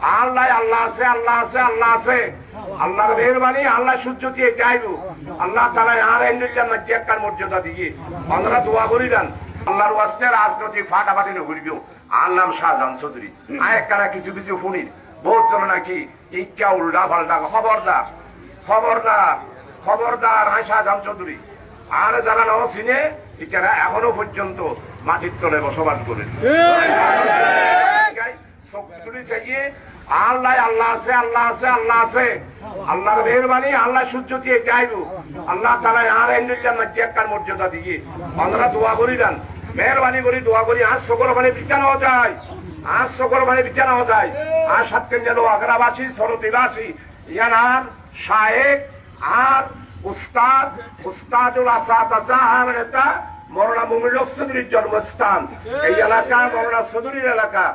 আল্লাহ আল্লাহ আছে আল্লাহ আছে আল্লাহ আছে। আল্লাহর মেহরবানি আল্লাহ সূর্য দিয়ে যাইব আল্লাহ তালা আর এন্ডিল্লার মধ্যে একটার মর্যাদা দিয়ে আমরা দোয়া করি দেন। আল্লাহর ওয়াস্তে রাজনৈতিক ফাটাফাটি নগরিব আর নাম শাহজাহান চৌধুরী। আয় কারা কিছু কিছু শুনি। বহুত জন নাকি ইকা উল্টা, পাল্টা, খবরদার। খবরদার খবরদার আয় শাহজাহান চৌধুরী। আর যারা নাও চিনে ইতারা এখনও পর্যন্ত মাটির তলে বসবাস করেন। শক্তি চাইয়ে, আল্লাহ আল্লাহ আছে আল্লাহ আছে আল্লাহ আছে। আল্লাহর মেহরবানি, আল্লাহ সূর্য দিয়ে যাইব আল্লাহ তালা আর এন্ডিল্লার মধ্যে একটার মর্যাদা দিয়ে। আমরা দোয়া করি দেন। মেহরবানি করি, দোয়া করি। আজ সকল মানে বিছানাও যায়। আজ সকল মানে বিছানাও যায়। আর সাতকেন যেন আগ্রাবাসী সরতিবাসী ইয়ানার শাহেক আর উস্তাদ, উস্তাদুল আসাদ আজাহার নেতা মরনা মুমিলক সদুরির জন্মস্থান। এই এলাকা মরনা সদুরির এলাকা।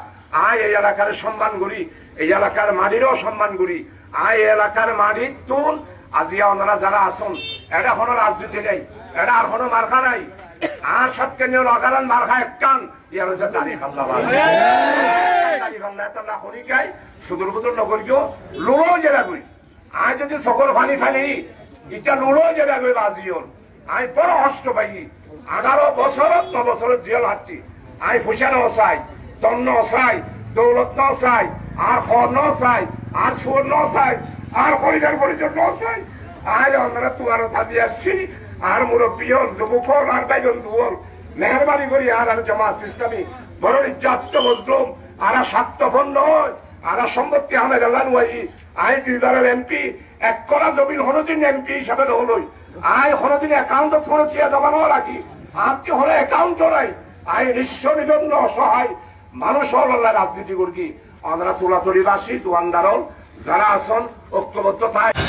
আয় এই এলাকার সম্মান করি এই এলাকার মাটিরও সম্মান করি। আয় এই এলাকার মাটির তুল আজিয়া ওনারা যারা আসুন এটা কোনো রাজনীতি নেই এটা আর কোনো মার্কা নাই। আর সবকে নিয়ে লগালান মার্কা একটান ইয়ার হচ্ছে দাঁড়িয়ে খামলা দাঁড়িয়ে খামলা একটা না করি গাই সুদূর বুদুর নগরীকেও লোড়ো জেলা করি আয় যদি সকল ফানি ফানি ইটা লোড়ো জেলা করি বাজিওন আই বড় কষ্ট পাই আঠারো বছরত ন বছরত জেল হাঁটি আই ফুসা ন চাই তন্ন চাই, দৌলত ন চাই, আর খর ন চাই, আর সুর ন চাই, আর পরিবার পরিজন ন চাই। আজ আমরা তোমার থাকি আসছি, আর মুরব্বী হল, যুবক হল, আর বাইজন দুহল মেহরবানি করি, আর আর জামাত ইসলামী। বড় ইজ্জাত মজলুম আর স্বার্থপর নয় আর সম্পত্তি আহমেদ আল্লাহ নুয়াই আই দুইবারের এমপি, এক করা জমিন হনদিন এমপি হিসাবে নহলই আই হনদিন একাউন্টত কোনো চিয়া জমা ন রাখি। আপনি হলে একাউন্ট নাই আই নিঃস্ব নিবন্ধ অসহায়। মানুষ হল আল্লাহ রাজনীতি করি আমরা তোলাতলিবাসী দোয়ানদার যারা আসন ঐক্যবদ্ধ থাকে